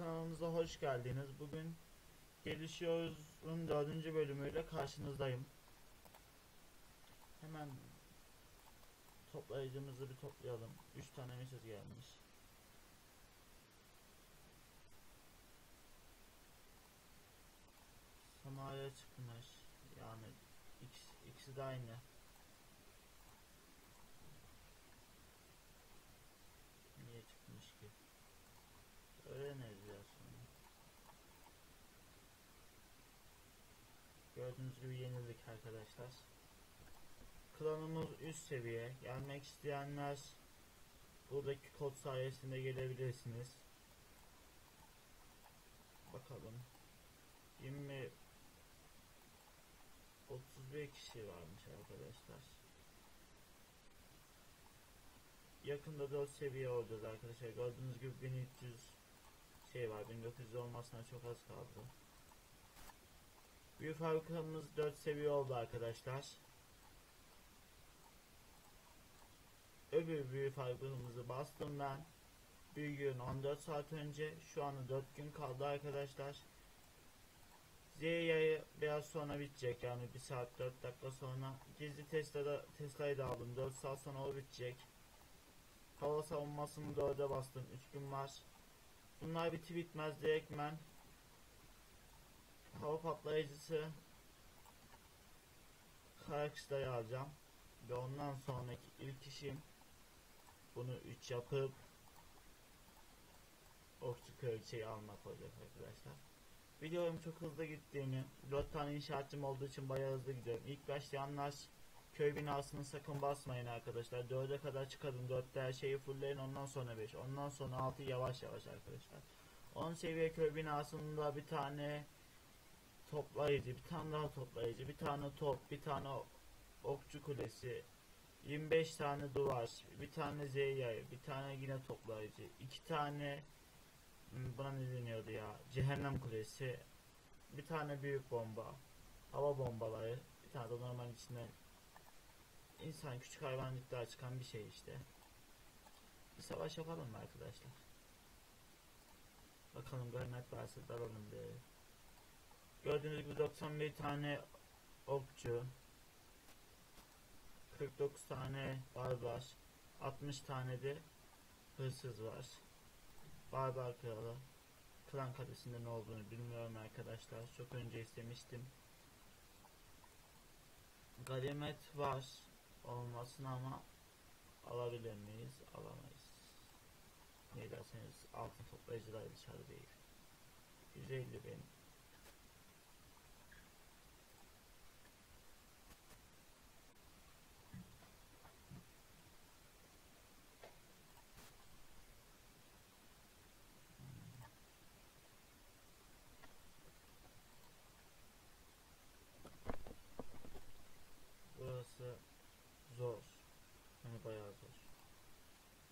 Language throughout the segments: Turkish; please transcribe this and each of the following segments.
kanalımıza hoş geldiniz. Bugün Gelişiyoruz'un dördüncü bölümüyle karşınızdayım. Hemen toplayıcımızı bir toplayalım. 3 tane mesaj gelmiş. Samaya çıkmış. Yani ikisi, ikisi de aynı. Niye çıkmış ki? Öğreniriz ya sonra. Gördüğünüz gibi yenildik arkadaşlar. Klanımız üst seviye. Gelmek isteyenler buradaki kod sayesinde gelebilirsiniz. Bakalım. 20 31 kişi varmış arkadaşlar. Yakında 4 seviye olacağız arkadaşlar. Gördüğünüz gibi 1300 şey var. 1900 olmasına çok az kaldı. Büyük fabrikamız 4 seviye oldu arkadaşlar. Öbür büyük fabrikamızı bastım ben. Bir gün 14 saat önce. Şu anda 4 gün kaldı arkadaşlar. Z'ye biraz sonra bitecek yani 1 saat 4 dakika sonra. Gizli Tesla'da Tesla'yı da aldım 4 saat sonra o bitecek. Hava savunmasını 4'e bastım 3 gün var. Bunlar biti bitmez direktmen hava patlayıcısı Karaksta'yı alacağım ve ondan sonraki ilk işim bunu 3 yapıp okçu kraliçeyi almak olacak arkadaşlar. Videom çok hızlı gittiğini, 4 tane inşaatçım olduğu için bayağı hızlı gidiyorum. İlk başlayanlar köy binasını sakın basmayın arkadaşlar. 4'e kadar çıkarın. 4'te her şeyi fullleyin ondan sonra 5. Ondan sonra 6 yavaş yavaş arkadaşlar. 10 seviye köy binasında bir tane toplayıcı, bir tane daha toplayıcı, bir tane top, bir tane okçu kulesi, 25 tane duvar, bir tane Z yayı, bir tane yine toplayıcı, iki tane hmm, buna ne deniyordu ya? Cehennem kulesi, bir tane büyük bomba, hava bombaları, bir tane de normal içinden insan küçük hayvanlıklar çıkan bir şey işte. Bir savaş yapalım mı arkadaşlar? Bakalım ganimet varsa dalalım bir. Gördüğünüz gibi 91 tane okçu 49 tane barbar 60 tane de hırsız var. Barbar kralı Klan kalesinde ne olduğunu bilmiyorum arkadaşlar. Çok önce istemiştim. Ganimet var olmasın ama alabilir miyiz? Alamayız. Ne derseniz altın toplayıcılar dışarı değil. 150 bin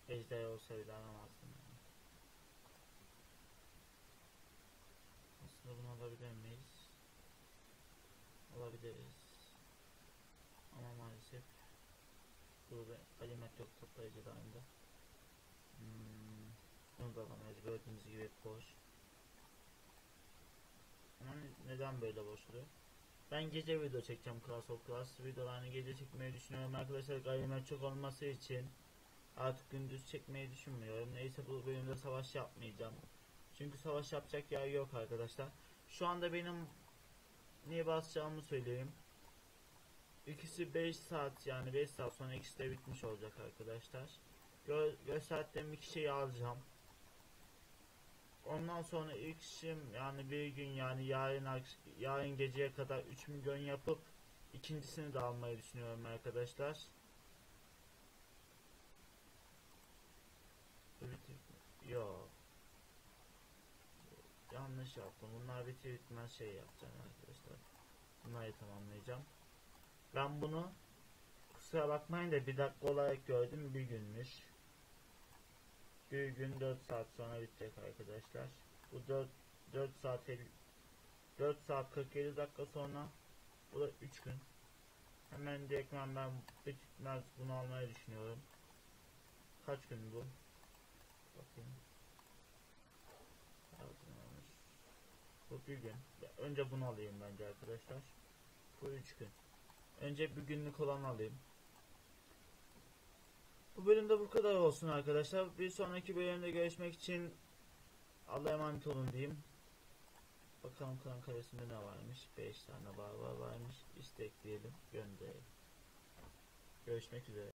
Ejderha olsa bile alamazdım yani. Aslında bunu alabilir miyiz? Alabiliriz. Ama maalesef burada alimet yok toplayıcı da önde. Hmm, bunu da alamayız. Gördüğünüz gibi boş. Ama neden böyle boş oluyor? Ben gece video çekeceğim Class of Class videolarını gece çekmeyi düşünüyorum arkadaşlar gayrimenkul çok olması için artık gündüz çekmeyi düşünmüyorum. Neyse bu bölümde savaş yapmayacağım. Çünkü savaş yapacak yer yok arkadaşlar. Şu anda benim niye basacağımı söyleyeyim. İkisi 5 saat yani 5 saat sonra ikisi de bitmiş olacak arkadaşlar. Gö gösterdiğim iki şeyi alacağım. Ondan sonra ilk işim yani bir gün yani yarın yarın geceye kadar 3 milyon yapıp ikincisini de almayı düşünüyorum arkadaşlar. Yok. Yanlış yaptım. Bunlar bitir bitmez şey yapacağım arkadaşlar. Bunları tamamlayacağım. Ben bunu kusura bakmayın da bir dakika olarak gördüm bir günmüş. Bir gün 4 saat sonra bitecek arkadaşlar. Bu 4 4 saat 4 saat 47 dakika sonra bu da 3 gün. Hemen direktmen ben bitmez bunu almayı düşünüyorum. Kaç gün bu? Bakayım. Bu. Önce bunu alayım bence arkadaşlar. Bu üç gün. Önce bir günlük olan alayım. Bu bölümde bu kadar olsun arkadaşlar. Bir sonraki bölümde görüşmek için Allah'a emanet olun diyeyim. Bakalım kan karesinde ne varmış? 5 tane barbar varmış. İstek diyelim. Gönderelim. Görüşmek üzere.